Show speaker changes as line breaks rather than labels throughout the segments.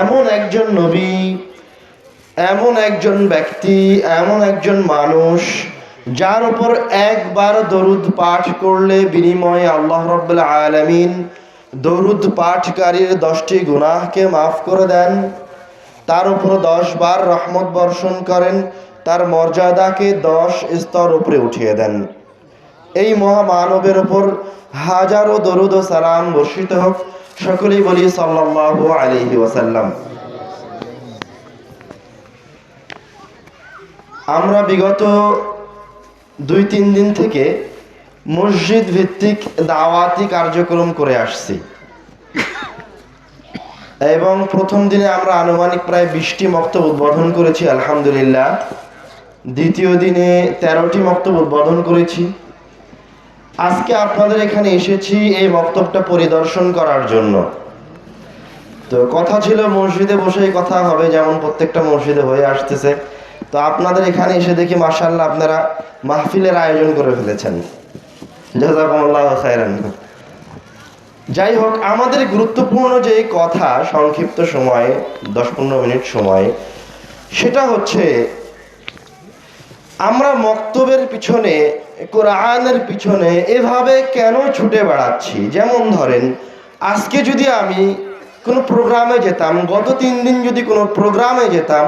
এমন একজন নবী, এমন একজন ব্যক্তি, এমন একজন মানুষ, যার উপর একবার দরুদ পাঠ করলে বিনিময়ে আল্লাহ রব্বুল আলমিন দরুদ পাঠকারীর দশটি গুনাহকে মাফ করে দেন। তার উপর দশ বার রহমত বর্ষণ করেন, তার মর্যাদাকে দশ স্তর উপরে উঠিয়ে দেন। এই মহামানবের উপর হাজারো দরুদ ও সালাম বর্ষিত হোক সকলেই বলি সাল্লাল্লাহু আলাইহি ওয়াসাল্লাম। আমরা বিগত দুই তিন দিন থেকে মসজিদ ভিত্তিক দাওয়াতি কার্যক্রম করে আসছি। এবং প্রথম দিনে আমরা আনুমানিক প্রায় বিশটি মক্তব উদ্বোধন করেছি, আলহামদুলিল্লাহ। দ্বিতীয় দিনে তেরোটি মক্তব উদ্বোধন করেছি। আজকে আপনাদের এখানে এসেছি এই মক্তবটা পরিদর্শন করার জন্য। তো কথা ছিল মসজিদে বসেই কথা হবে, যেমন প্রত্যেকটা মসজিদে হয়ে আসতেছে। তো আপনাদের এখানে এসে দেখি মার্শাল্লাহ আপনারা মাহফিলের আয়োজন করে ফেলেছেন। যাই হোক, আমাদের গুরুত্বপূর্ণ যে কথা সংক্ষিপ্ত সময়ে, দশ পনেরো মিনিট সময়, সেটা হচ্ছে আমরা মক্তবের পিছনে, কোরআনের পিছনে এভাবে কেন ছুটে বেড়াচ্ছি? যেমন ধরেন, আজকে যদি আমি কোনো প্রোগ্রামে যেতাম, গত তিন দিন যদি কোনো প্রোগ্রামে যেতাম,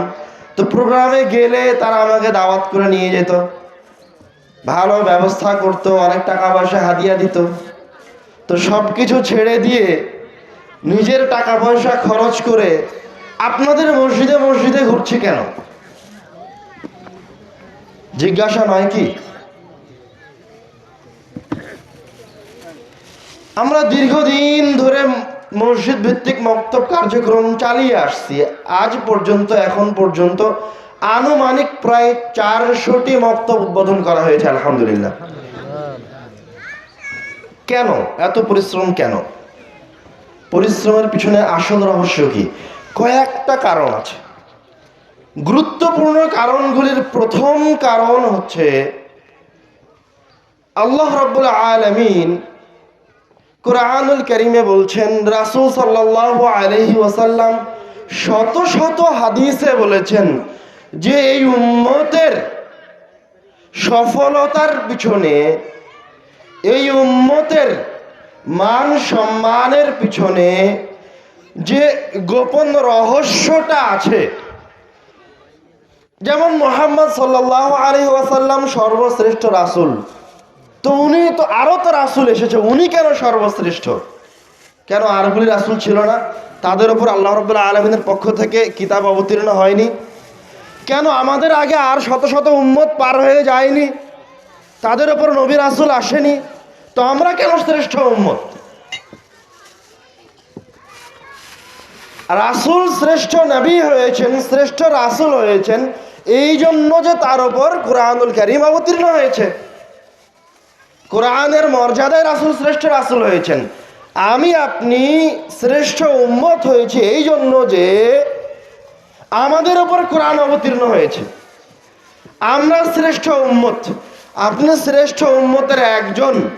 তো প্রোগ্রামে গেলে তারা আমাকে দাওয়াত করে নিয়ে যেত। ভালো ব্যবস্থা করতো, অনেক টাকা পয়সা হাদিয়া দিত। তো সব কিছু ছেড়ে দিয়ে নিজের টাকা পয়সা খরচ করে আপনাদের মসজিদে মসজিদে ঘুরছি কেন? জিজ্ঞাসা নয় কি? আমরা দীর্ঘদিন ধরে মসজিদ ভিত্তিক মক্তব কার্যক্রম চালিয়ে আসছি। আজ পর্যন্ত, এখন পর্যন্ত আনুমানিক প্রায় চারশোটি মক্তব উদ্বোধন করা হয়েছে, আলহামদুলিল্লাহ। কেন? এত পরিশ্রম কেন? পরিশ্রমের পিছনে আসল রহস্য কি? কয়েকটা কারণ আছে। গুরুত্বপূর্ণ কারণগুলির প্রথম কারণ হচ্ছে আল্লাহ রব্বুল আলমিন কোরআনুল করিমে বলছেন, রাসুল সাল্লাহ আলহি ওয়াসাল্লাম শত শত হাদিসে বলেছেন যে এই উম্মতের সফলতার পিছনে, এই উম্মতের মান সম্মানের পিছনে যে গোপন রহস্যটা আছে যেমন মোহাম্মদ সাল্লাহ আলী ওয়াসাল্লাম সর্বশ্রেষ্ঠ রাসুল। তো উনি তো আরও তো রাসুল এসেছে, উনি কেন সর্বশ্রেষ্ঠ? কেন আরগুলি রাসুল ছিল না? তাদের ওপর আল্লাহ রবুল্লাহ আলমিনের পক্ষ থেকে কিতাব অবতীর্ণ হয়নি। কেন আমাদের আগে আর শত শত উম্মত পার হয়ে যায়নি? তাদের ওপর নবী রাসুল আসেনি? তো আমরা কেন শ্রেষ্ঠ উম্মত? রাসুল শ্রেষ্ঠ নবী হয়েছেন, শ্রেষ্ঠ রাসুল হয়েছেন এই জন্য যে তার ওপর কোরআনুল করিম অবতীর্ণ হয়েছে। কোরআনের মর্যাদায় রাসুল শ্রেষ্ঠ রাসুল হয়েছেন। আমি আপনি শ্রেষ্ঠ উম্মত হয়েছে এই জন্য যে আমাদের ওপর কোরআন অবতীর্ণ হয়েছে। আমরা শ্রেষ্ঠ উম্মত। আপনি শ্রেষ্ঠ উম্মতের একজন।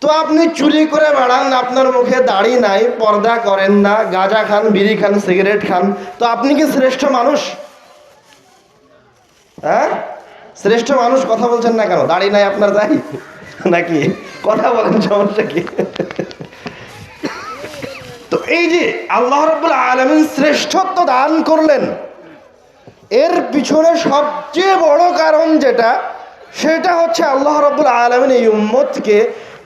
তো আপনি চুরি করে বেড়ান, আপনার মুখে দাড়ি নাই, পর্দা করেন না, গাঁজা খান, বিড়ি খান, সিগারেট খান, তো আপনি কি শ্রেষ্ঠ মানুষ? হ্যাঁ? শ্রেষ্ঠ মানুষ কথা বলছেন না কেন? দাড়ি নাই আপনার তাই নাকি? কথা বলেন, সমস্যা কি? তো এই যে আল্লাহ রব্বুল আলমিন শ্রেষ্ঠত্ব দান করলেন, এর পিছনে সবচেয়ে বড় কারণ যেটা, সেটা হচ্ছে আল্লাহ রব্বুল আলমিন এই উম্মতকে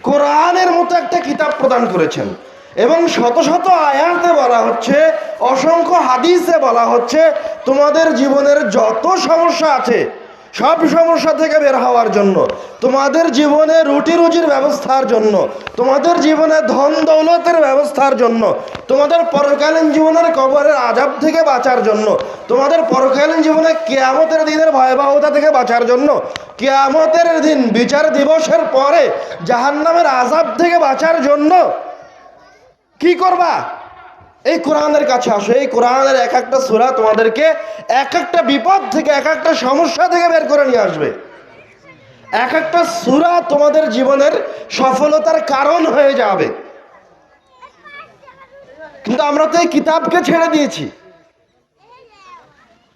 কোরআনের মতো একটা কিতাব প্রদান করেছেন। এবং শত শত আয়াতে বলা হচ্ছে, অসংখ্য হাদিসে বলা হচ্ছে, তোমাদের জীবনের যত সমস্যা আছে, সব সমস্যা থেকে বের হওয়ার জন্য, তোমাদের জীবনে রুটি রুজির ব্যবস্থার জন্য, তোমাদের জীবনে ধন দৌলতের ব্যবস্থার জন্য, তোমাদের পরকালীন জীবনের কবরের আজাব থেকে বাঁচার জন্য, তোমাদের পরকালীন জীবনে কেয়ামতের দিনের ভয়াবহতা থেকে বাঁচার জন্য, কেয়ামতের দিন বিচার দিবসের পরে জাহান্নামের আজাব থেকে বাঁচার জন্য কি করবা? এই কোরআনের কাছে আসো, এই কোরআনের এক একটা সুরা তোমাদেরকে এক একটা বিপদ থেকে, এক একটা সমস্যা থেকে বের করে নিয়ে আসবে। এক একটা সুরা তোমাদের জীবনের সফলতার কারণ হয়ে যাবে। কিন্তু আমরা তো এই কিতাবকে ছেড়ে দিয়েছি।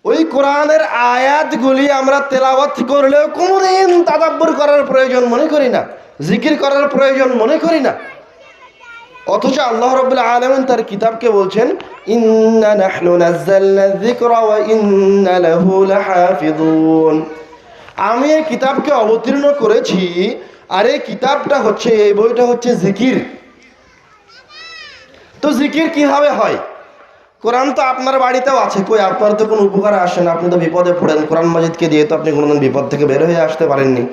ওই কোরআনের আয়াতগুলি আমরা তেলাওয়াত করলেও কোনোদিন তাদাব্বর করার প্রয়োজন মনে করি না, জিকির করার প্রয়োজন মনে করি না। অথচ আল্লাহ রবুল্লা আলমিন তার কিতাবকে বলছেন আমি এই কিতাবকে অবতীর্ণ করেছি, আর এই কিতাবটা হচ্ছে, এই বইটা হচ্ছে জিকির। তো জিকির কীভাবে হয়? কোরআন তো আপনার বাড়িতেও আছে, কই আপনার তো কোনো উপকারে আসে না, আপনি তো বিপদে পড়েন। কোরআন মাজিদকে দিয়ে তো আপনি কোনোদিন বিপদ থেকে বের হয়ে আসতে পারেননি।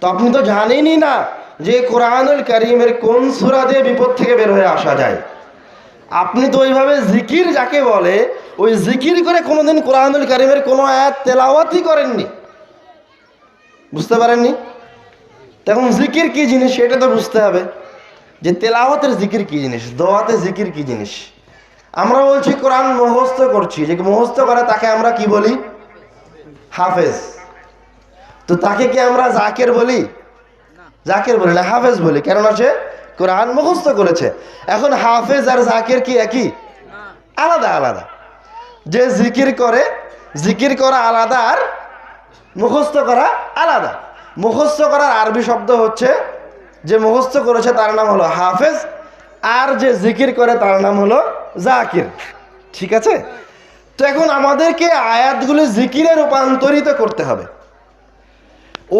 তো আপনি তো জানেনই না যে কোরআনুল করিমের কোন সুরা দিয়ে বিপদ থেকে বের হয়ে আসা যায়? আপনি তো ওইভাবে জিকির যাকে বলে, ওই জিকির করে কোনোদিন কোরআনুল করিমের কোনো আয়াত তেলাওয়াতই করেননি। বুঝতে পারেননি? তখন জিকির কি জিনিস? সেটা তো বুঝতে হবে। যে তেলাওয়াতের জিকির কি জিনিস? দোয়াতে জিকির কি জিনিস? আমরা বলছি, কোরআন মুখস্থ করছি। যে মুখস্থ করে, তাকে আমরা কি বলি? হাফেজ। তো তাকে কি আমরা জাকের বলি? জাকের বলে না হাফেজ বলি। কেননা সে কোরআন মুখস্থ করেছে। এখন হাফেজ আর জাকের কি একই? আলাদা আলাদা। যে জিকির করে, জিকির করা আলাদা আর মুখস্থ করা আলাদা। মুখস্থ করার আরবি শব্দ হচ্ছে, যে মুখস্থ করেছে তার নাম হলো হাফেজ, আর যে জিকির করে তার নাম হলো জাকির। ঠিক আছে? তো এখন আমাদেরকে আয়াতগুলো জিকিরে রূপান্তরিত করতে হবে।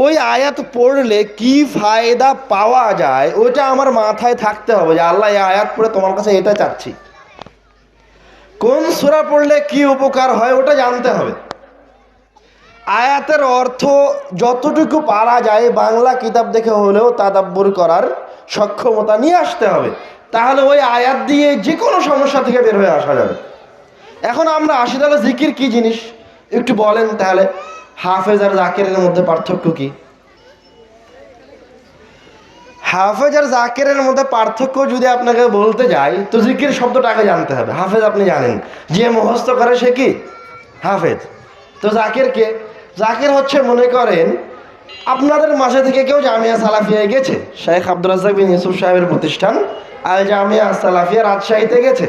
ওই আয়াত পড়লে কি ফায়দা পাওয়া যায়, ওইটা আমার মাথায় থাকতে হবে যে আল্লাহ এই আয়াত পড়ে তোমার কাছে এটা চাচ্ছি। কোন সুরা পড়লে কি উপকার হয় ওটা জানতে হবে। আয়াতের অর্থ যতটুকু পারা যায় বাংলা কিতাব দেখে হলেও তাদাব্বর করার সক্ষমতা নিয়ে আসতে হবে। তাহলে ওই আয়াত দিয়ে যে কোনো সমস্যা থেকে বের হয়ে আসা যাবে। এখন আমরা আসি তাহলে জিকির কি জিনিস? একটু বলেন তাহলে। হাফেজ আর জাকেরের মধ্যে পার্থক্য কি? হাফেজ আর জাকেরের মধ্যে পার্থক্য যদি আপনাকে বলতে যাই, তো জিকির শব্দটাকে জানতে হবে। হাফেজ আপনি জানেন। যে মুখস্থ করে সে কি? হাফেজ। তো জাকের কে? জাকের হচ্ছে মনে করেন, আপনাদের মাঝে থেকে কেউ জামিয়া সালাফিয়ায় গেছে। শেখ আব্দুল রাজাক বিন ইউসুফ সাহেবের প্রতিষ্ঠান, আল জামিয়া সালাফিয়া রাজশাহীতে গেছে।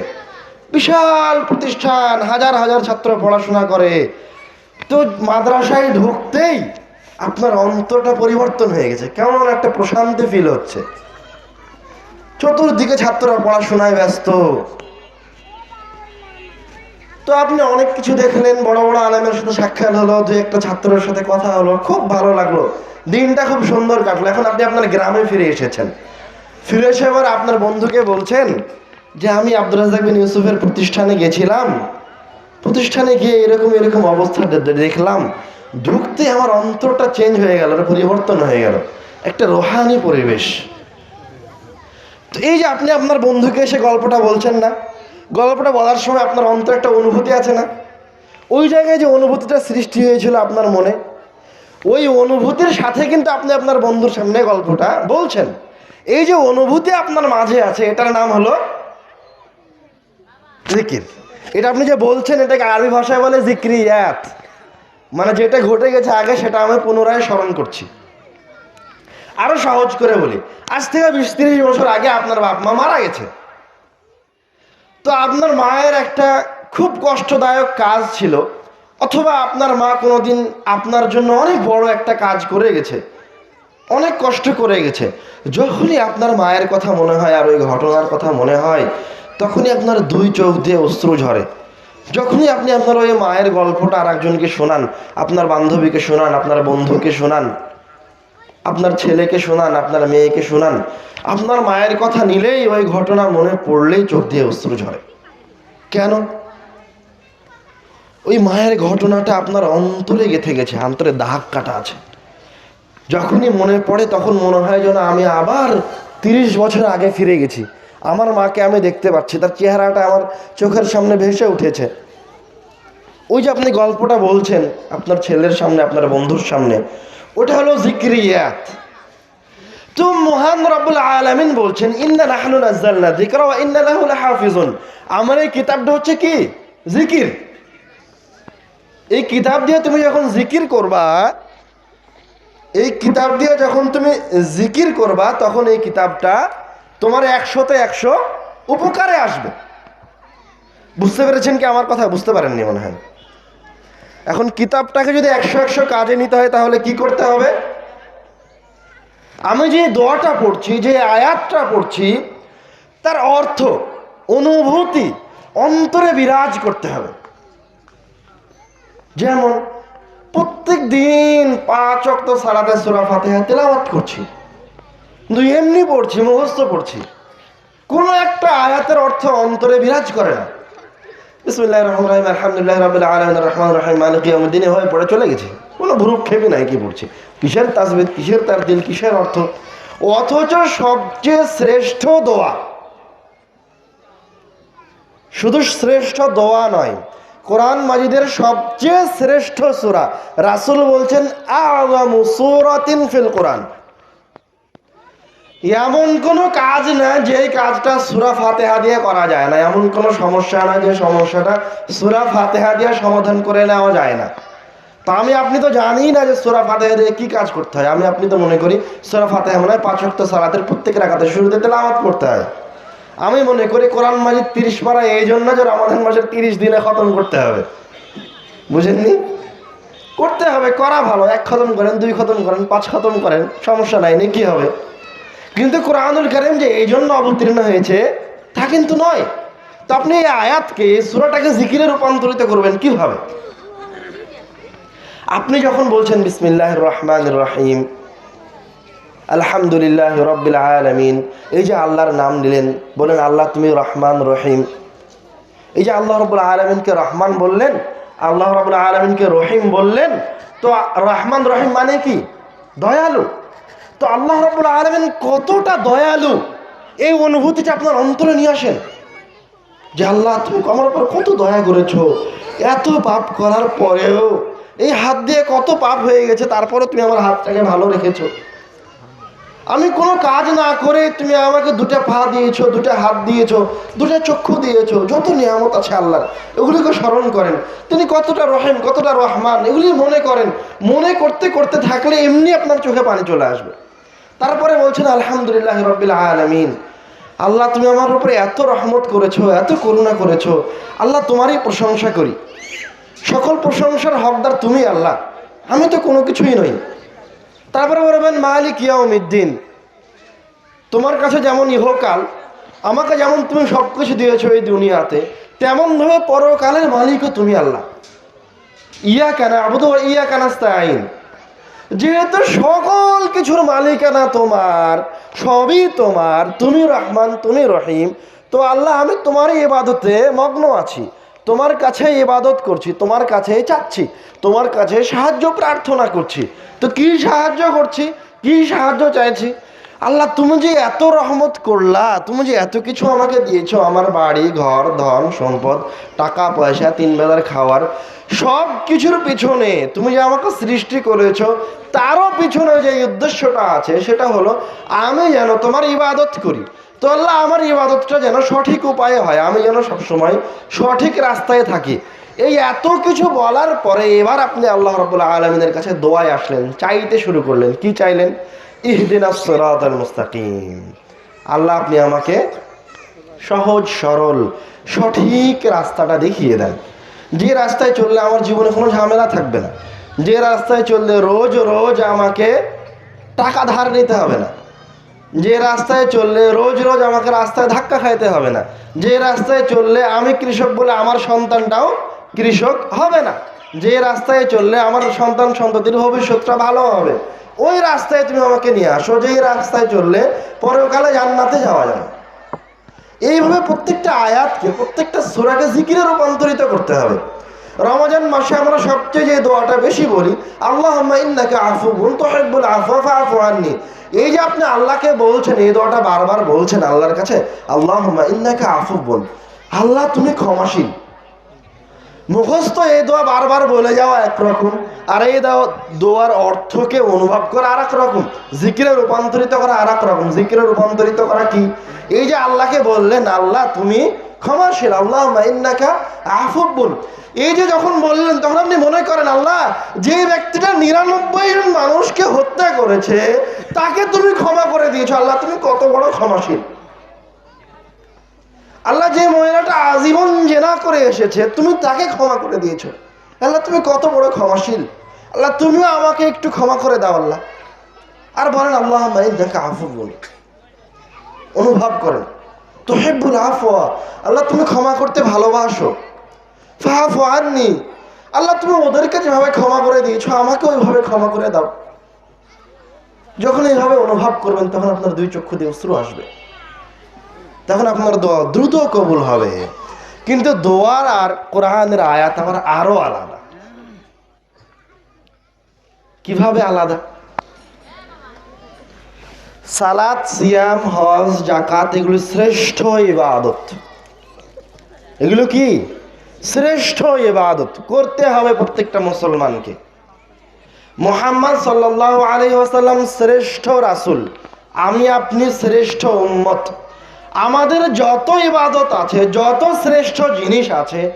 বিশাল প্রতিষ্ঠান, হাজার হাজার ছাত্র পড়াশোনা করে। তো মাদ্রাসায় ঢুকতেই আপনার অন্তরটা পরিবর্তন হয়ে গেছে। কেমন একটা প্রশান্তি ফিল হচ্ছে। চতুর্দিকে ছাত্ররা পড়াশোনায় ব্যস্ত। তো আপনি অনেক কিছু দেখলেন, বড় বড় আলেমের সাথে সাক্ষাৎ হলো, দু একটা ছাত্রের সাথে কথা হলো, খুব ভালো লাগল। দিনটা খুব সুন্দর কাটলো। এখন আপনি আপনার গ্রামে ফিরে এসেছেন। ফিরে এসে এবার আপনার বন্ধুকে বলছেন যে, আমি আব্দুল রাজাক বিন ইউসুফের প্রতিষ্ঠানে গেছিলাম। প্রতিষ্ঠানে গিয়ে এরকম এরকম অবস্থা দেখলাম, ঢুকতে আমার অন্তরটা চেঞ্জ হয়ে গেল পরিবর্তন হয়ে গেল, একটা রোহানি পরিবেশ। তো এই যে আপনি আপনার বন্ধুকে এসে গল্পটা বলছেন না, গল্পটা বলার সময় আপনার অন্তর একটা অনুভূতি আছে না? ওই জায়গায় যে অনুভূতিটা সৃষ্টি হয়েছিল আপনার মনে, ওই অনুভূতির সাথে কিন্তু আপনি আপনার বন্ধুর সামনে গল্পটা বলছেন। এই যে অনুভূতি আপনার মাঝে আছে, এটার নাম হলো জিকির। এটা আপনি যে বলছেন, এটাকে আরবি ভাষায় বলে জিক্রি জিক্রিয়াত। মানে যেটা ঘটে গেছে আগে, সেটা আমি পুনরায় স্মরণ করছি। আরও সহজ করে বলি, আজ থেকে বিশ তিরিশ বছর আগে আপনার বাপ মা মারা গেছে। তো আপনার মায়ের একটা খুব কষ্টদায়ক কাজ ছিল, অথবা আপনার মা কোনোদিন আপনার জন্য অনেক বড় একটা কাজ করে গেছে, অনেক কষ্ট করে গেছে। যখনই আপনার মায়ের কথা মনে হয় আর ওই ঘটনার কথা মনে হয় তখনই আপনার দুই চোখ দিয়ে অশ্রু ঝরে। যখনই আপনি আপনার ওই মায়ের গল্পটা আর একজনকে শোনান, আপনার বান্ধবীকে শোনান, আপনার বন্ধুকে শোনান, আপনার ছেলেকে শোনান, আপনার মেয়েকে শোনান, আপনার মায়ের কথা নিলেই ওই ঘটনা মনে পড়লেই চোখ দিয়ে অশ্রু ঝরে। কেন? ওই মায়ের ঘটনাটা আপনার অন্তরে গেথে গেছে, অন্তরে দাগ কাটা আছে। যখনই মনে পড়ে তখন মনে হয় যেন আমি আবার তিরিশ বছর আগে ফিরে গেছি। আমার মাকে আমি দেখতে পাচ্ছি। তার চেহারাটা আমার চোখের সামনে ভেসে উঠেছে। ওই যে আপনি গল্পটা বলছেন, আপনার ছেলের সামনে, আপনার বন্ধুর সামনে, ওটা হলো জিক্রিয়াত। তো মহান রব্বুল আলামিন বলছেন, ইন্না নাহনু নাযালনা যিকরা ওয়া ইন্না লাহু লাহাফিজুন। আমার এই কিতাবটা হচ্ছে কি? জিকির। এই কিতাব দিয়ে তুমি যখন জিকির করবা, এই কিতাব দিয়ে যখন তুমি জিকির করবা, তখন এই কিতাবটা তোমার একশোতে একশো উপকারে আসবে। বুঝতে পেরেছেন কি আমার কথা? বুঝতে পারেননি মনে হয়। এখন কিতাবটাকে যদি একশো একশো কাজে নিতে হয়, তাহলে কি করতে হবে? আমি যে দোয়াটা পড়ছি, যে আয়াতটা পড়ছি, তার অর্থ, অনুভূতি, অন্তরে বিরাজ করতে হবে। যেমন প্রত্যেক দিন পাঁচ অক্ত সালাতে সুরা ফাতেহা তেলাওয়াত করছি। কিন্তু এমনি পড়ছি, মুখস্থ পড়ছি। কোনো একটা আয়াতের অর্থ অন্তরে বিরাজ করে না। বিসমুল্লাহ রহমান রহিম, আলহামদুলিল্লাহ রাবিল আলমিন রহমান রহিম, মালিক দিনে হয়ে পড়ে চলে গেছে। কোনো ভ্রুক্ষেপই নাই কি পড়ছে। কিসের তাসবিদ কিসের তার দিল কিসের অর্থ? অথচ সবচেয়ে শ্রেষ্ঠ দোয়া। শুধু শ্রেষ্ঠ দোয়া নয়, কোরআন মাজিদের সবচেয়ে শ্রেষ্ঠ সুরা। রাসুল বলছেন আগামু সুরাতিন ফিল কোরআন। এমন কোনো কাজ না যে কাজটা সুরা ফাতেহা দিয়ে করা যায় না। এমন কোনো সমস্যা না যে সমস্যাটা সুরা ফাতেহা দিয়ে সমাধান করে নেওয়া যায় না। তা আমি, আপনি তো জানিই না যে সুরা ফাতেহা দিয়ে কী কাজ করতে হয়। আমি, আপনি তো মনে করি সুরা ফাতেহা মনে হয় পাঁচ অক্ট সালাতের প্রত্যেক রাখাতে শুরুতে তেলাওয়াত করতে হয়। আমি মনে করি কোরআন মাজিদ তিরিশ পারা, এই জন্য যে রমাদান মাসের তিরিশ দিনে খতম করতে হবে। বুঝেননি? করতে হবে, করা ভালো। এক খতম করেন, দুই খতম করেন, পাঁচ খতম করেন, সমস্যা নাই কি হবে? কিন্তু কোরআনুল কারিম যে এই জন্য অবতীর্ণ হয়েছে, তা কিন্তু নয়। তো আপনি এই আয়াতকে, সুরাটাকে জিকিরে রূপান্তরিত করবেন কীভাবে? আপনি যখন বলছেন বিসমিল্লাহ রহমান রহিম, আলহামদুলিল্লাহ রব্বিল আলমিন এই যে আল্লাহর নাম নিলেন, বলেন, আল্লাহ তুমি রহমান রহিম এই যে আল্লাহ রবুল আলমিনকে রহমান বললেন, আল্লাহ রবুল আলমিনকে রহিম বললেন, তো রহমান রহিম মানে কি? দয়ালু। তো আল্লাহ রবুল আলমিন কতটা দয়ালু এই অনুভূতিটা আপনার অন্তরে নিয়ে আসেন। যে আল্লাহ, তুমি আমার উপর কত দয়া করেছ, এত পাপ করার পরেও এই হাত দিয়ে কত পাপ হয়ে গেছে তারপরে তুমি আমার হাতটাকে ভালো রেখেছো। আমি কোনো কাজ না করে তুমি আমাকে দুটা পা দিয়েছ, দুটা হাত দিয়েছ, দুটা চক্ষু দিয়েছ, যত নিয়ামত আছে আল্লাহ এগুলিকে স্মরণ করেন। তিনি কতটা রহেম, কতটা রহমান, এগুলি মনে করেন। মনে করতে করতে থাকলে এমনি আপনার চোখে পানি চলে আসবে। তারপরে বলছেন, আলহামদুলিল্লাহ রবিল আলমিন। আল্লাহ, তুমি আমার উপরে এত রহমত করেছ, এত করুণা করেছ। আল্লাহ, তোমারই প্রশংসা করি। সকল প্রশংসার হকদার তুমি আল্লাহ। আমি তো কোনো কিছুই নই। তারপরে বলবেন, মালিক ইয়াউমিদ্দিন। তোমার কাছে যেমন ইহকাল, আমাকে যেমন তুমি সব কিছু দিয়েছ এই দুনিয়াতে, তেমনভাবে পরকালের মালিকও তুমি আল্লাহ। ইয়া কেন আবুদ ইয়া কানাস্তা আইন যেহেতু সকল কিছুর মালিকানা তোমার, সবই তোমার, তুমি রহমান, তুমি রহিম, তো আল্লাহ আমি তোমারই ইবাদতে মগ্ন আছি। তোমার কাছে ইবাদত করছি, তোমার কাছে চাচ্ছি, তোমার কাছে সাহায্য প্রার্থনা করছি। তো কি সাহায্য করছি? কি সাহায্য চাইছি? আল্লাহ, তুমি যে এত রহমত করলা, তুমি যে এত কিছু আমাকে দিয়েছ, আমার বাড়ি, ঘর, ধন, সম্পদ, টাকা, পয়সা, তিন বেলার খাওয়ার, সব কিছুর পিছনে তুমি যে আমাকে সৃষ্টি করেছ, তারও পিছনে যে উদ্দেশ্যটা আছে, সেটা হলো আমি যেন তোমার ইবাদত করি। তো আল্লাহ, আমার ইবাদতটা যেন সঠিক উপায়ে হয়, আমি যেন সবসময় সঠিক রাস্তায় থাকি। এই এত কিছু বলার পরে এবার আপনি আল্লাহ রবুল্লা আলমিনের কাছে দোয়ায় আসলেন, চাইতে শুরু করলেন। কি চাইলেন? আল্লাহ আপনি আমাকে সহজ, সরল, সঠিক রাস্তাটা দেখিয়ে দেন। যে রাস্তায় চললে আমার জীবনে কোনো ঝামেলা থাকবে না। যে রাস্তায় চললে রোজ রোজ আমাকে টাকা ধার নিতে হবে না। যে রাস্তায় চললে রোজ রোজ আমাকে রাস্তায় ধাক্কা খাইতে হবে না। যে রাস্তায় চললে আমি কৃষক বলে আমার সন্তানটাও কৃষক হবে না। যে রাস্তায় চললে আমার সন্তান সন্ততির ভবিষ্যৎটা ভালো হবে। ওই রাস্তায় তুমি আমাকে নিয়ে আসো যে এই রাস্তায় চললে পরকালে জান্নাতে যাওয়া যায় এইভাবে প্রত্যেকটা আয়াতকে, প্রত্যেকটা সুরাকে জিকিরে রূপান্তরিত করতে হবে। রমজান মাসে আমরা সবচেয়ে যে দোয়াটা বেশি বলি আল্লাহ ইন্নাকে আফু গুন তোহেবুল আফা আফু আননি। এই যে আপনি আল্লাহকে বলছেন, এই দোয়াটা বারবার বলছেন আল্লাহর কাছে আল্লাহ ইন্নাকে আফু বল আল্লাহ, তুমি ক্ষমাশীল। মুখস্থ এই দোয়া বারবার বলে যাওয়া একরকম আর এই দোয়ার অর্থকে অনুভব করা আর রকম, জিকিরে রূপান্তরিত করা আর রকম। জিকিরে রূপান্তরিত করা কি? এই যে আল্লাহকে বললেন, আল্লাহ, তুমি ক্ষমাশীল আল্লাহ মাইন্নাকা আফুব্বুল এই যে যখন বললেন, তখন আপনি মনে করেন, আল্লাহ, যে ব্যক্তিটা নিরানব্বই জন মানুষকে হত্যা করেছে, তাকে তুমি ক্ষমা করে দিয়েছ। আল্লাহ, তুমি কত বড় ক্ষমাশীল। আল্লাহ যে মহিলাটা আজীবন জেনা করে এসেছে, তুমি তাকে ক্ষমা করে দিয়েছ। আল্লাহ, তুমি কত বড় ক্ষমাশীল। আল্লাহ তুমিও আমাকে একটু ক্ষমা করে দাও, আল্লাহ। আর বলেন, আল্লাহ দেখে আফু বলি অনুভব করেন। তো হেব্বুল আফওয়া। আল্লাহ, তুমি ক্ষমা করতে ভালোবাসো। ফাফু আননি। আল্লাহ, তুমি ওদেরকে যেভাবে ক্ষমা করে দিয়েছ, আমাকে ওইভাবে ক্ষমা করে দাও। যখন এইভাবে অনুভব করবেন, তখন আপনার দুই চক্ষু দিয়ে অশ্রু আসবে। তখন আপনার দোয়া দ্রুত কবুল হবে। কিন্তু দোয়ার আর কোরআনের আয়াত আমার আরও আলাদা। কীভাবে আলাদা? সালাত, সিয়াম, হজ জাকাত এগুলো শ্রেষ্ঠ ইবাদত। এগুলো কি? শ্রেষ্ঠ ইবাদত। করতে হবে প্রত্যেকটা মুসলমানকে। মোহাম্মদ সাল্লাহ আলী ওয়াসাল্লাম শ্রেষ্ঠ রাসুল। আমি আপনি শ্রেষ্ঠ উম্মত। আমাদের যত ইবাদত আছে, যত শ্রেষ্ঠ জিনিস আছে,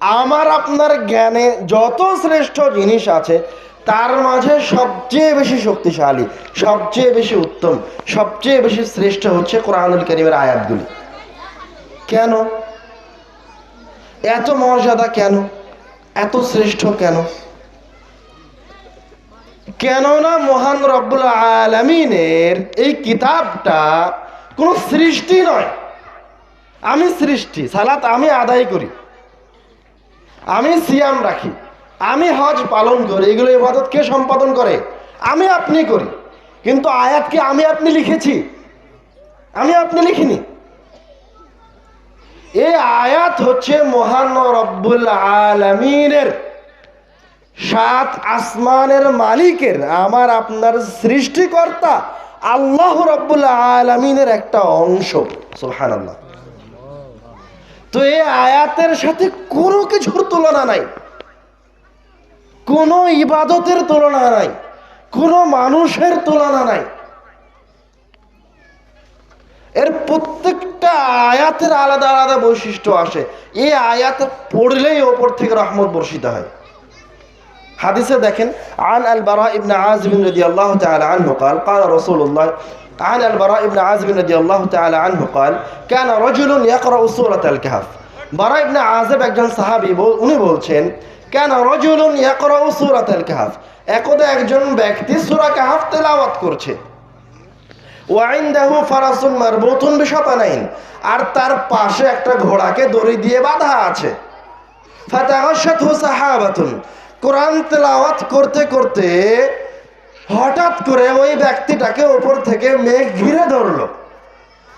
আমার আপনার জ্ঞানে যত শ্রেষ্ঠ জিনিস আছে, তার মাঝে সবচেয়ে বেশি শক্তিশালী, সবচেয়ে বেশি উত্তম, সবচেয়ে বেশি শ্রেষ্ঠ হচ্ছে কোরআনুল করিমের আয়াতগুলি। কেন? এত মর্যাদা কেন? এত শ্রেষ্ঠ কেন? কেননা মহান রব্বুল আলমিনের এই কিতাবটা কোনো সৃষ্টি নয়। আমি সৃষ্টি, সালাত আমি আদায় করি। আমি সিয়াম রাখি। আমি হজ পালন করি। এগুলো ইবাদত কে সম্পাদন করে? আমি আপনি করি। কিন্তু আয়াতকে আমি আপনি লিখেছি? আমি আপনি লিখিনি। এই আয়াত হচ্ছে মহান রব্বুল আলমিনের সাত আসমানের মালিকের, আমার আপনার সৃষ্টিকর্তা আল্লাহ রব্বুল আলমিনের একটা অংশ। সোহান আল্লাহ তো এই আয়াতের সাথে কোনো কিছুর তুলনা নাই। কোনো ইবাদতের তুলনা নাই। কোনো মানুষের তুলনা নাই। এর প্রত্যেকটা আয়াতের আলাদা আলাদা বৈশিষ্ট্য আসে। এই আয়াত পড়লেই ওপর থেকে রহমত বর্ষিত হয়। হাদিসে দেখেন আন আল বারা ইবনে আযিব রাদিয়াল্লাহু তাআলা আনহু قال قال رسول الله عن البراء بن عازب رضي الله تعالى عنه قال كان رجل يقرأ سورة الكهف বারা ইবনে আযিব একজন সাহাবী বল- উনি বলছেন কেন রজুলুন ইয়াকরাউ সূরাতাল কাহফ একদা একজন ব্যক্তি সূরা কাহফ তেলাওয়াত করছে ওয়াইন্দাহু ফারাসুন মারবুতুন বিশাতানাইন আর তার পাশে একটা ঘোড়াকে দড়ি দিয়ে বাঁধা আছে ফাতাগাশাতহু সাহাবাতুন কোরআন তেলাওয়াত করতে করতে হঠাৎ করে ওই ব্যক্তিটাকে ওপর থেকে মেঘ ঘিরে ধরলো।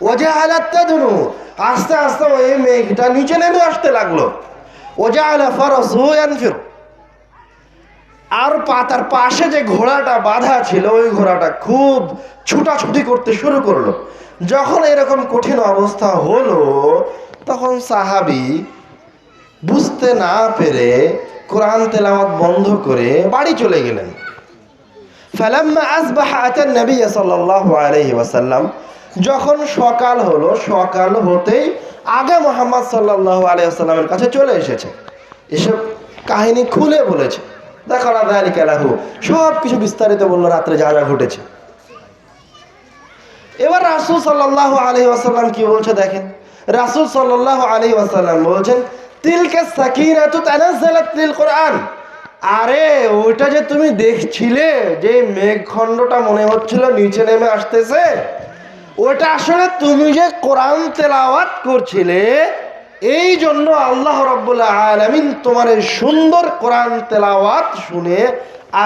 ওজা আলাত্তা ধনু আস্তে আস্তে ওই মেঘটা নিচে নেমে আসতে লাগল। ওজা আলা ফারাসু ইয়ানফির। আর পা, তার পাশে যে ঘোড়াটা বাঁধা ছিল, ওই ঘোড়াটা খুব ছুটাছুটি করতে শুরু করল। যখন এরকম কঠিন অবস্থা হলো, তখন সাহাবি বুঝতে না পেরে কোরআন তেলাওয়াত বন্ধ করে বাড়ি চলে গেলেন। ফালাম্মা আসবাহা নবী সাল্লাল্লাহু আলাইহি ওয়াসাল্লাম। যখন সকাল হলো, সকাল হতেই আগে মোহাম্মদ সাল্লাল্লাহু আলাইহি ওয়াসাল্লামের কাছে চলে এসেছে। এসব কাহিনী খুলে বলেছে। দেখালা দালিকা লাহু। সব কিছু বিস্তারিত বলল, রাত্রে যা যা ঘটেছে। এবার রাসূল সাল্লাল্লাহু আলাইহি ওয়াসাল্লাম কি বলছে দেখেন? রাসূল সাল্লাল্লাহু আলাইহি ওয়াসাল্লাম বলছেন তিলকা সাকিনাতু তানাজ্জালাত লিল কোরআন। আরে, ওইটা যে তুমি দেখছিলে, যে মেঘখণ্ডটা মনে হচ্ছিল নিচে নেমে আসতেছে ওটা আসলে তুমি যে কোরআন তেলাওয়াত করছিলে, এই জন্য আল্লাহ রব্বুল আলমিন তোমার এই সুন্দর কোরআন তেলাওয়াত শুনে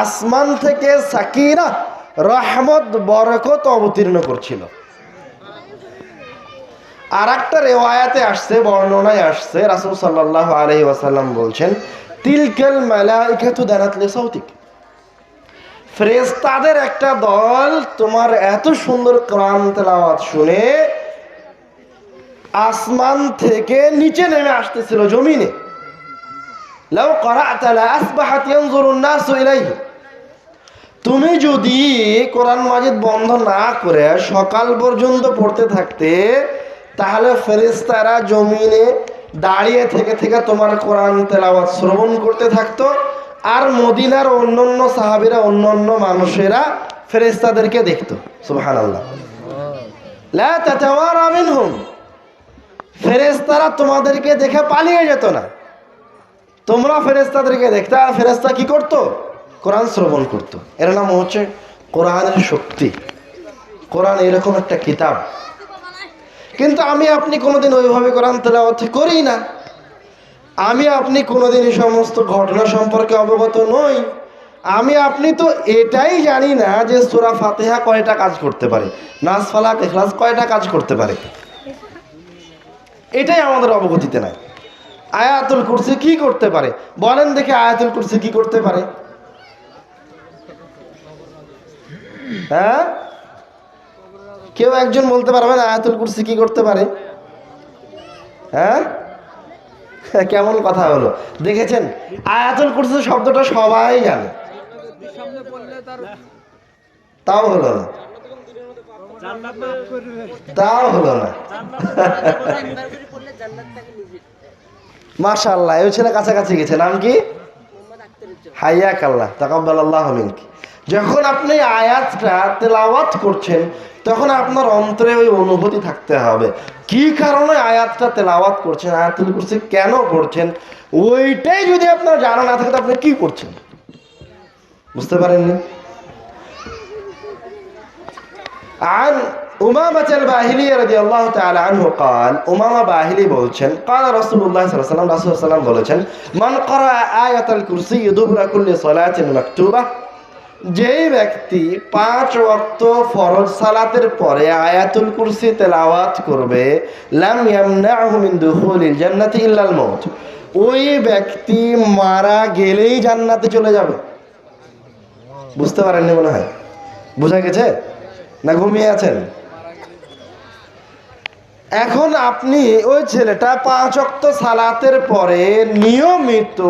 আসমান থেকে সাকিনা রহমত, বরকত অবতীর্ণ করছিল। আর একটা রেওয়ায়াতে আসছে, বর্ণনায় আসছে, রাসুল সাল্লাহ আলহি ওয়াসাল্লাম বলছেন, তিলকেল মালাইকাতু দানাতলে সৌতিক ফ্রেস্তাদের একটা দল তোমার এত সুন্দর কোরআন তেলাওয়াত শুনে আসমান থেকে নিচে নেমে আসতেছিল জমিনে। লাউ করা'তা লা আসবাহাত ইয়ানজুরুন নাসু ইলাইহি। তুমি যদি কোরআন মাজিদ বন্ধ না করে সকাল পর্যন্ত পড়তে থাকতে তাহলে ফেরেশতারা জমিনে দাঁড়িয়ে থেকে থেকে তোমার কোরআন তেলাওয়াত শ্রবণ করতে থাকতো, আর মদিনার অন্যান্য সাহাবীরা, অন্যান্য মানুষেরা ফেরেশতাদেরকে দেখতো। সুবহানাল্লাহ। লা তাতাওয়ারা মিনহুম। ফেরেস্তারা তোমাদেরকে দেখে পালিয়ে যেত না। তোমরা ফেরেস্তাদেরকে দেখতে, আর ফেরেস্তা কি করতো? কোরআন শ্রবণ করতো। এর নাম হচ্ছে কোরআনের শক্তি। কোরআন এরকম একটা কিতাব। কিন্তু আমি আপনি কোনোদিন ওইভাবে কোরআন তেলাওয়াত করি না। আমি আপনি কোনোদিন এই সমস্ত ঘটনা সম্পর্কে অবগত নই। আমি, আপনি তো এটাই জানি না যে সুরা ফাতেহা কয়টা কাজ করতে পারে। নাস, ফালাক এখলাস কয়টা কাজ করতে পারে। এটাই আমাদের অবগতিতে নাই। আয়াতুল কুরসি কি করতে পারে? বলেন দেখে আয়াতুল কুরসি কি করতে পারে। হ্যাঁ? কেউ একজন বলতে পারবে না আয়াতুল কুরসি কি করতে পারে? হ্যাঁ? কেমন কথা হলো? দেখেছেন? আয়াতুল কুরসি শব্দটা সবাই জানে। তাও হলো না। তাও হলো না। মাশাআল্লাহ, এই ছেলে কাছাকাছি গেছে। নাম কি? হাইয়া কাল্লাহ তাকাব্বাল আল্লাহ মিনকি। যখন আপনি আয়াতটা তেলাওয়াত করছেন তখন আপনার অন্তরে ওই অনুভূতি থাকতে হবে কি কারণে আয়াতটা তেলাওয়াত করছেন আয়াতুল কুরসি কেন করছেন ওইটাই যদি আপনার জানা না থাকে তো আপনি কি করছেন বুঝতে পারেননি عن أمامة الباهلي رضي الله تعالى عنه قال أمامة باهلي বলছেন قال رسول الله صلى الله عليه وسلم رسول الله বলেছেন من قرأ آية الكرسي دبر كل صلاة مكتوبة যেই ব্যক্তি পাঁচ ওয়াক্ত ফরজ সালাতের পরে আয়াতুল কুরসি তেলাওয়াত করবে, লাম ইয়ামনাহু মিন জান্নাতি ইল্লাল মউত। ওই ব্যক্তি মারা গেলেই জান্নাতে চলে যাবে। বুঝতে পারেননি মনে হয়? বোঝা গেছে? না ঘুমিয়ে আছেন? এখন আপনি ওই ছেলেটা পাঁচ অক্ত সালাতের পরে নিয়মিত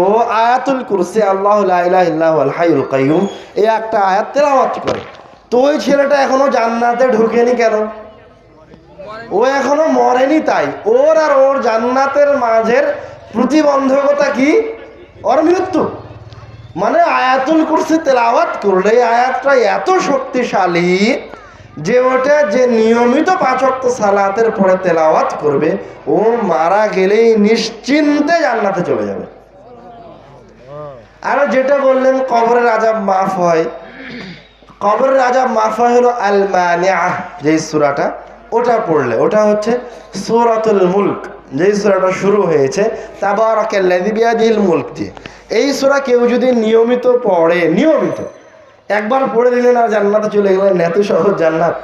আয়াতুল কুরসি, আল্লাহ হাইউল কাইয়ুম, এই একটা আয়াত তেলাওয়াত করে। তো ওই ছেলেটা এখনও জান্নাতে ঢুকেনি কেন? ও এখনও মরেনি তাই। ওর আর ওর জান্নাতের মাঝের প্রতিবন্ধকতা কি? ওর মৃত্যু। মানে আয়াতুল কুরসি তেলাওয়াত করলে আয়াতটা এত শক্তিশালী যে ওটা যে নিয়মিত পাঁচক্ত সালাতের পরে তেলাওয়াত করবে, ও মারা গেলেই নিশ্চিন্তে জান্নাতে চলে যাবে। আর যেটা বললেন, কবরের আজাব মাফ হয়। কবরের আজাব মাফ হয় হলো আল মানিআহ যেই সূরাটা, ওটা পড়লে। ওটা হচ্ছে সূরাতুল মুলক, যেই সুরাটা শুরু হয়েছে বিয়াদিহিল মুলক দিয়ে। এই সূরা কেউ যদি নিয়মিত পড়ে, নিয়মিত একবার পড়ে দিলেন আর জান্নাতে চলে গেলেন, এত সহজ জান্নাত।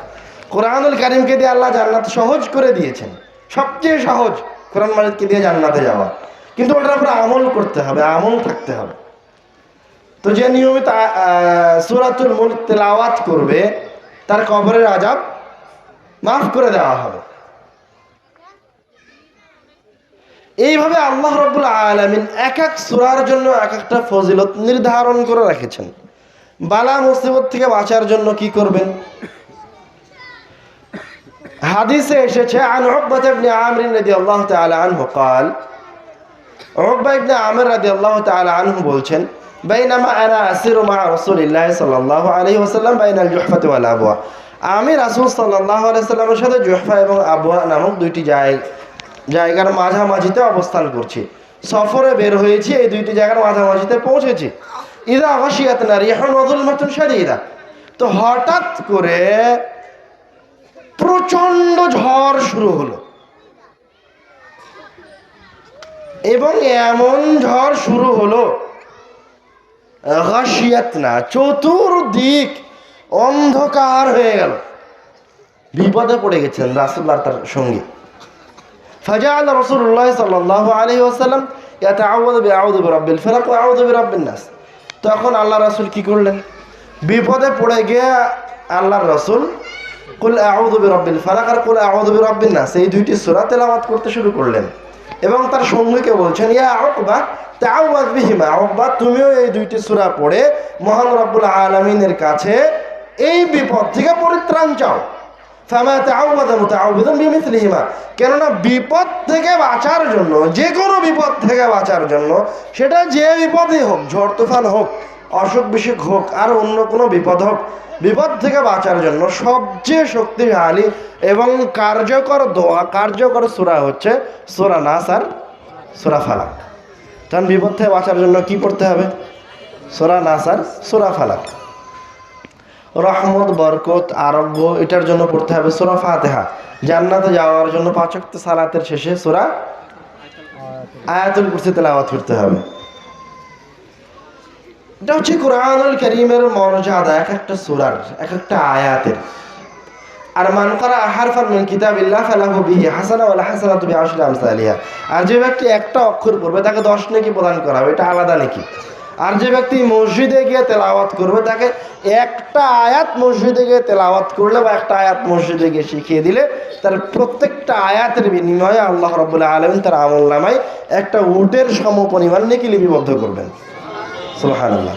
কোরআনুল কারিমকে দিয়ে আল্লাহ জান্নাত সহজ করে দিয়েছেন। সবচেয়ে সহজ কোরআন মাজিদকে দিয়ে জান্নাতে যাওয়া। কিন্তু ওটার উপরে আমল করতে হবে, আমল থাকতে হবে। তো যে নিয়মিত সূরাতুল মুলক তেলাওয়াত করবে, তার কবরের আজাব মাফ করে দেওয়া হবে। এইভাবে আল্লাহ রব্বুল আলমিন এক এক সুরার জন্য এক একটা ফজিলত নির্ধারণ করে রেখেছেন। বালা মুসিবত থেকে বাঁচার জন্য কি করবেন হাদিসে এসেছে আন উকবাত ইবনে আমর রাদিয়াল্লাহু তাআলা আনহু قال উকবা ইবনে আমর রাদিয়াল্লাহু তাআলা আনহু বলছেন বাইনামা আনা আসিরু মা রাসূলিল্লাহি সাল্লাল্লাহু আলাইহি ওয়াসাল্লাম বাইনাল জুহফাতি ওয়াল আবওয়া আমি রাসূল সাল্লাল্লাহু আলাইহি সাল্লামের সাথে জুহফা এবং আবওয়া নামক দুইটি জায়গা জায়গার মাঝামাঝিতে অবস্থান করছি সফরে বের হয়েছি এই দুইটি জায়গার মাঝামাঝিতে পৌঁছেছি ইদা হসিয়াত নারী এখন অদল মাতুন সারিদা তো হঠাৎ করে প্রচণ্ড ঝড় শুরু হলো। এবং এমন ঝড় শুরু হলো হাসিয়াত না চতুর্দিক অন্ধকার হয়ে গেল। বিপদে পড়ে গেছেন রাসুল্লাহ তার সঙ্গে। ফাজা আল্লাহ রসুল্লাহ সাল্লাহ আলী আসালাম ইয়াতে আউদ আউদ রব্বিল ফেরাক আউদ রব্বিন নাস। তখন আল্লাহ রাসূল কি করলেন? বিপদে পড়ে গিয়ে আল্লাহর রসুল, কুল আউযু বিরাব্বিল ফালাক আর কুল আউযু বিরাব্বিন নাস এই দুইটি সুরা তেলাওয়াত করতে শুরু করলেন। এবং তার সঙ্গীকে বলছেন, ইয়া উকবা, তাআওয়াজ বিহিমা উকবা, তুমিও এই দুইটি সুরা পড়ে মহান রব্বুল আলামিনের কাছে এই বিপদ থেকে পরিত্রাণ চাও। ফামা তাআওয়াযা মুতাআওযিদুন বিমিসলিহিমা। কেননা বিপদ থেকে বাঁচার জন্য যে কোনো বিপদ থেকে বাঁচার জন্য, সেটা যে বিপদই হোক, ঝড়, তুফান হোক, অসুখ, বিসুখ হোক, আর অন্য কোনো বিপদ হোক, বিপদ থেকে বাঁচার জন্য সবচেয়ে শক্তিশালী এবং কার্যকর দোয়া, কার্যকর সুরা হচ্ছে সুরা নাস আর সুরা ফালাক। কারণ বিপদ থেকে বাঁচার জন্য কি পড়তে হবে? সুরা নাস আর সুরা ফালাক। রহমত, বরকত আরব্য এটার জন্য পড়তে হবে সুরা ফাতেহা। জান্নাতে যাওয়ার জন্য পাঁচক্ত সালাতের শেষে সুরা আয়াতুল কুরসি তেলাওয়াত করতে হবে। এটা হচ্ছে কোরআনুল করিমের মর্যাদা, এক একটা সুরার, এক একটা আয়াতের। আর মান করা হারফান মিন কিতাবিল্লাহ ফালাহু বিহি হাসানা ওয়ালা হাসানাতু বিআশরি আমসালিহা। আর যে ব্যক্তি একটা অক্ষর পড়বে, তাকে দশ নাকি প্রদান করা হবে, এটা আলাদা নেকি। আর যে ব্যক্তি মসজিদে গিয়ে তেলাওয়াত করবে, তাকে একটা আয়াত মসজিদে গিয়ে তেলাওয়াত করলে বা একটা আয়াত মসজিদে গিয়ে শিখিয়ে দিলে, তার প্রত্যেকটা আয়াতের বিনিময়ে আল্লাহ রাব্বুল আলামিন তার আমল নামায় একটা উটের সম পরিমাণ নেকি লিপিবদ্ধ করবেন। সুবহানাল্লাহ।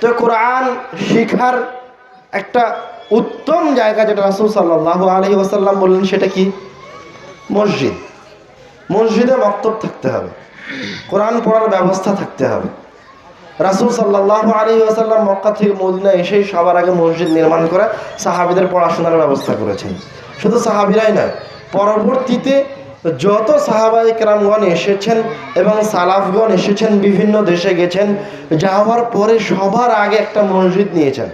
তো কোরআন শিখার একটা উত্তম জায়গা যেটা রাসূল সাল্লাল্লাহু আলাইহি ওয়াসাল্লাম বললেন, সেটা কি? মসজিদ। মসজিদে মক্তব থাকতে হবে। কোরআন পড়ার ব্যবস্থা থাকতে হবে। রাসূল সাল্লাল্লাহু আলাইহি ওয়াসাল্লাম মক্কা থেকে মদিনা এসেই সবার আগে মসজিদ নির্মাণ করে সাহাবীদের পড়াশোনার ব্যবস্থা করেছেন। শুধু সাহাবীরাই নয় পরবর্তীতে যত সাহাবাই কেরামগণ এসেছেন এবং সালাফগণ এসেছেন, বিভিন্ন দেশে গেছেন, যাওয়ার পরে সবার আগে একটা মসজিদ নিয়েছেন।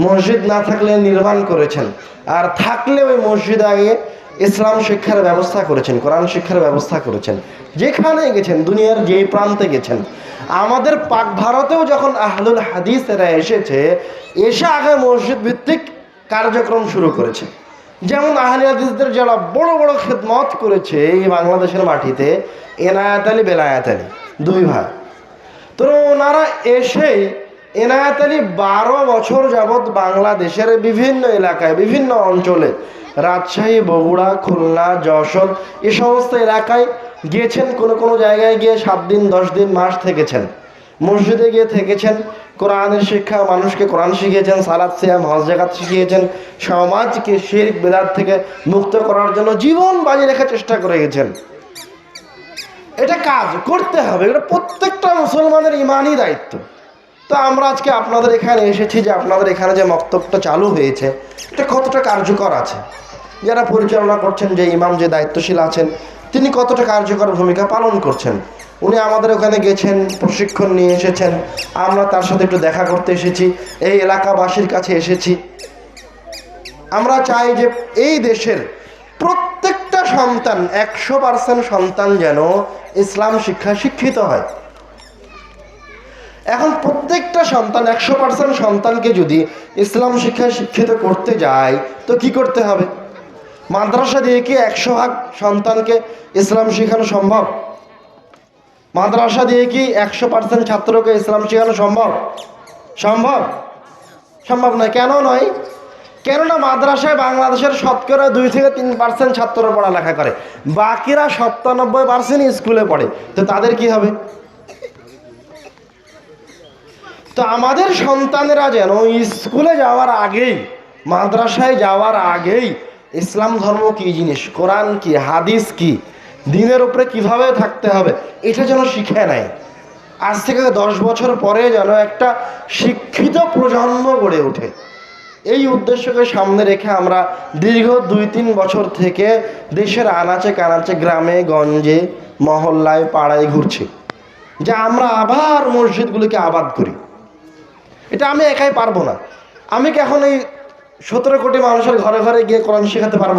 মসজিদ না থাকলে নির্মাণ করেছেন। আর থাকলে ওই মসজিদ আগে ইসলাম শিক্ষার ব্যবস্থা করেছেন, কোরআন শিক্ষার ব্যবস্থা করেছেন, যেখানে গেছেন, দুনিয়ার যেই প্রান্তে গেছেন, আমাদের পাক ভারতেও যখন আহলুল হাদিসেরা এসেছে, এসে আগে মসজিদ ভিত্তিক কার্যক্রম শুরু করেছে। যেমন আহলি হাদিসদের যারা বড় বড় খেদমত করেছে এই বাংলাদেশের মাটিতে, এনায়াত আলী বেলায়াত আলী, দুই ভাই। তো ওনারা এসেই এনায়াত আলী বারো বছর যাবৎ বাংলাদেশের বিভিন্ন এলাকায়, বিভিন্ন অঞ্চলে, রাজশাহী, বগুড়া, খুলনা, যশোর, এ সমস্ত এলাকায় গিয়েছেন, কোনো কোনো জায়গায় গিয়ে সাত দিন, দশ দিন, মাস থেকেছেন। মসজিদে গিয়ে থেকেছেন, কোরআনের শিক্ষা, মানুষকে কোরআন শিখিয়েছেন সালাদ সিয়াম, হজ, জাকাত শিখিয়েছেন, সমাজকে শির বেদাত থেকে মুক্ত করার জন্য জীবন বাজি রেখার চেষ্টা করে গেছেন। এটা কাজ করতে হবে, এটা প্রত্যেকটা মুসলমানের ইমানই দায়িত্ব। তো আমরা আজকে আপনাদের এখানে এসেছি যে আপনাদের এখানে যে মক্তবটা চালু হয়েছে, এটা কতটা কার্যকর আছে? যারা পরিচালনা করছেন, যে ইমাম যে দায়িত্বশীল আছেন, তিনি কতটা কার্যকর ভূমিকা পালন করছেন? উনি আমাদের ওখানে গেছেন, প্রশিক্ষণ নিয়ে এসেছেন, আমরা তার সাথে একটু দেখা করতে এসেছি, এই এলাকাবাসীর কাছে এসেছি। আমরা চাই যে এই দেশের প্রত্যেকটা সন্তান, একশো পার্সেন্ট সন্তান যেন ইসলাম শিক্ষায় শিক্ষিত হয়। এখন প্রত্যেকটা সন্তান, একশো পার্সেন্ট সন্তানকে যদি ইসলাম শিক্ষায় শিক্ষিত করতে যায়, তো কি করতে হবে? মাদ্রাসা দিয়ে কি একশো ভাগ সন্তানকে ইসলাম শেখানো সম্ভব? মাদ্রাসা দিয়ে কি একশো পার্সেন্ট ছাত্রকে ইসলাম শেখানো সম্ভব? সম্ভব? সম্ভব নয়। কেন নয়? কেননা মাদ্রাসায় বাংলাদেশের শতকরা দুই থেকে তিন পার্সেন্ট ছাত্র পড়ালেখা করে। বাকিরা সপ্তানব্বই পার্সেন্ট স্কুলে পড়ে। তো তাদের কি হবে? তো আমাদের সন্তানেরা যেন স্কুলে যাওয়ার আগেই, মাদ্রাসায় যাওয়ার আগেই ইসলাম ধর্ম কি জিনিস? কোরআন কি? হাদিস কি? দিনের উপরে কীভাবে থাকতে হবে? এটা যেন শিখে নেয়। আজ থেকে দশ বছর পরে যেন একটা শিক্ষিত প্রজন্ম গড়ে ওঠে। এই উদ্দেশ্যকে সামনে রেখে আমরা দীর্ঘ দুই তিন বছর থেকে দেশের আনাচে কানাচে গ্রামে, গঞ্জে, মহল্লায়, পাড়ায় ঘুরছি। যে আমরা আবার মসজিদগুলিকে আবাদ করি। এটা আমি একাই পারব না। আমি কি এখন এই সতেরো কোটি মানুষের ঘরে ঘরে গিয়ে কোরআন শেখাতে পারব?